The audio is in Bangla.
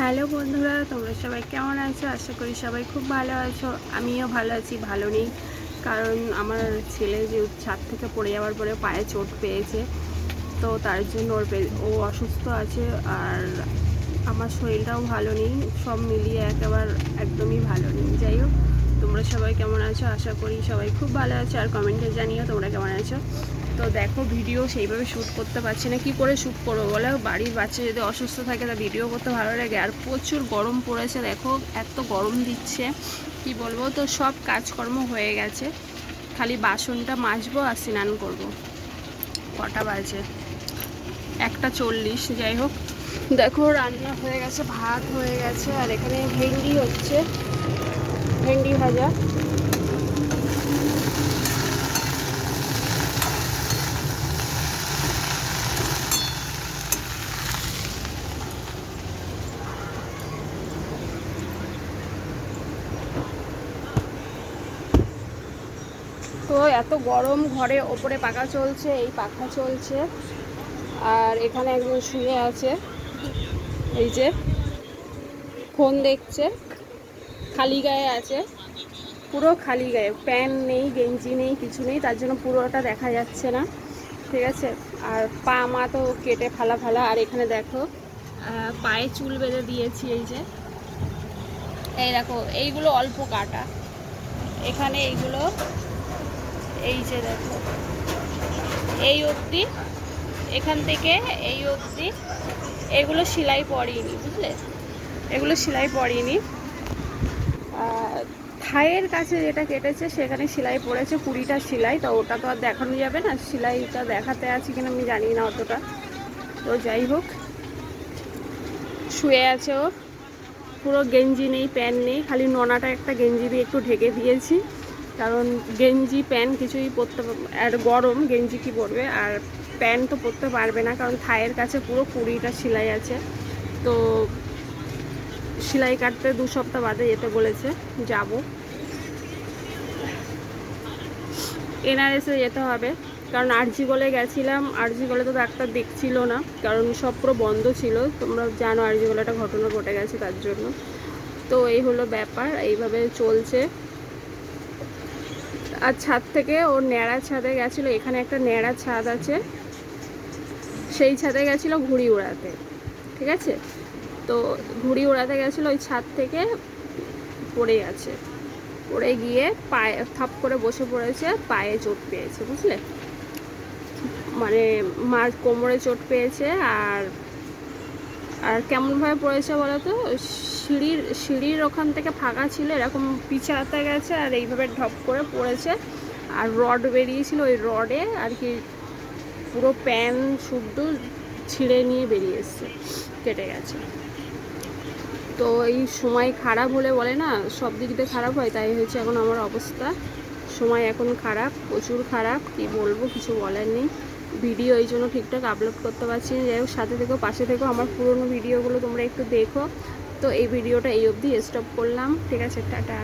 হ্যালো বন্ধুরা, তোমরা সবাই কেমন আছো? আশা করি সবাই খুব ভালো আছো। আমিও ভালো আছি, ভালো নেই। কারণ আমার ছেলে যে ছাদ থেকে পড়ে যাওয়ার পরে পায়ে চোট পেয়েছে, তো তার জন্য ওর ও অসুস্থ আছে আর আমার শরীরটাও ভালো নেই। সব মিলিয়ে একেবারে একদমই ভালো নেই। যাই হোক তোমরা সবাই কেমন আছো? আশা করি সবাই খুব ভালো আছো আর কমেন্টে জানিও তোমরা কেমন আছো। তো দেখো ভিডিও সেইভাবে শ্যুট করতে পারছি না। কি করে শ্যুট করব বলে? বাড়ির বাচ্চা যদি অসুস্থ থাকে তা ভিডিও করতে ভালো লাগে। আর প্রচুর গরম পড়েছে। দেখো এত গরম দিচ্ছে। কি বলব? তো সব কাজকর্ম হয়ে গেছে। খালি বাসনটা মাজবো আর স্নান করব। কটা বাজে? একটা চল্লিশ। যাই হোক। দেখো রান্না হয়ে গেছে, ভাত হয়ে গেছে। আর এখানে ভেন্ডি হচ্ছে। ভেন্ডি ভাজা। তো এত গরম ঘরে ওপরে পাখা চলছে, এই পাখা চলছে। আর এখানে একজন শুয়ে আছে। এই যে, ফোন দেখছে। খালি গায়ে আছে। পুরো খালি গায়ে। প্যান্ট নেই, গেঞ্জি নেই, কিছু নেই, তার জন্য পুরোটা দেখা যাচ্ছে না। ঠিক আছে? আর পা, মা তো কেটে ফালা ফালা। আর এখানে দেখো পায়ে চুল বেঁধে দিয়েছি এই যে। এই দেখো, এইগুলো অল্প কাটা। এখানে এইগুলো, এই যে দেখো। এই অবধি, এখান থেকে এই অবধি। এগুলো সেলাই পড়িনি বুঝলে? এগুলো সেলাই পড়িনি থায়ের কাছে যেটা কেটেছে, সেখানে সেলাই পড়েছে, কুড়িটা সেলাই, তো ওটা তো আর দেখানো যাবে না, সেলাইটা দেখাতে আছে কিনা আমি জানি না অতটা। তো যাই হোক, শুয়ে আছে ও। পুরো গেঞ্জি নেই, প্যান্ট নেই, খালি নোনাটা একটা গেঞ্জি দিয়ে একটু ঢেকে দিয়েছি। কারণ গেঞ্জি, প্যান্ট কিছুই পরতে আর গরম গেঞ্জি কি পরবে? আর প্যান্ট তো পরতে পারবে না, কারণ থায়ের কাছে পুরো কুড়িটা সেলাই আছে। তো সেলাই কাটতে দু সপ্তাহ বাদে যেতে বলেছে, যাব। এনআরএসে যেতে হবে, কারণ আরজি গলে গেছিলাম, আরজি গলে তো ডাক্তার দেখছিল না, কারণ সব পুরো বন্ধ ছিল, তোমরা জানো আরজি গলে একটা ঘটনা ঘটে গেছে তার জন্য। তো এই হলো ব্যাপার, এইভাবে চলছে। আর ছাদ থেকে ওর ন্যাড়া ছাদে গেছিল, এখানে একটা ন্যাড়া ছাদ আছে, সেই ছাদে গেছিল ঘুড়ি উড়াতে ঠিক আছে? তো ঘুড়ি ওড়াতে গেছিল ওই ছাদ থেকে, পড়ে গেছে। পড়ে গিয়ে পায়ে, থাপ করে বসে পড়েছে, পায়ে চোট পেয়েছে, বুঝলে? মানে মার কোমরে চোট পেয়েছে আর আর কেমনভাবে পড়েছে বলো তো সিঁড়ির সিঁড়ির ওখান থেকে ফাঁকা ছিল, এরকম পিছাতে গেছে আর এইভাবে ঢপ করে পড়েছে। আর রড বেরিয়েছিল ওই রডে আর কি পুরো প্যান শুদ্ধ ছিঁড়ে নিয়ে বেরিয়ে এসছে, কেটে গেছে। তো এই সময় খারাপ হলে বলে না, সব দিক দিয়ে খারাপ হয়, তাই হয়েছে এখন আমার অবস্থা। সময় এখন খারাপ, প্রচুর খারাপ, কি বলব, কিছু বলার নেই। ভিডিও এই জন্য ঠিকঠাক আপলোড করতে পারছি না। যাই হোক, সাথে থেকেও পাশে থেকেও আমার পুরনো ভিডিওগুলো তোমরা একটু দেখো। তো এই ভিডিওটা এই অবধি স্টপ করলাম। ঠিক আছে, টাটা।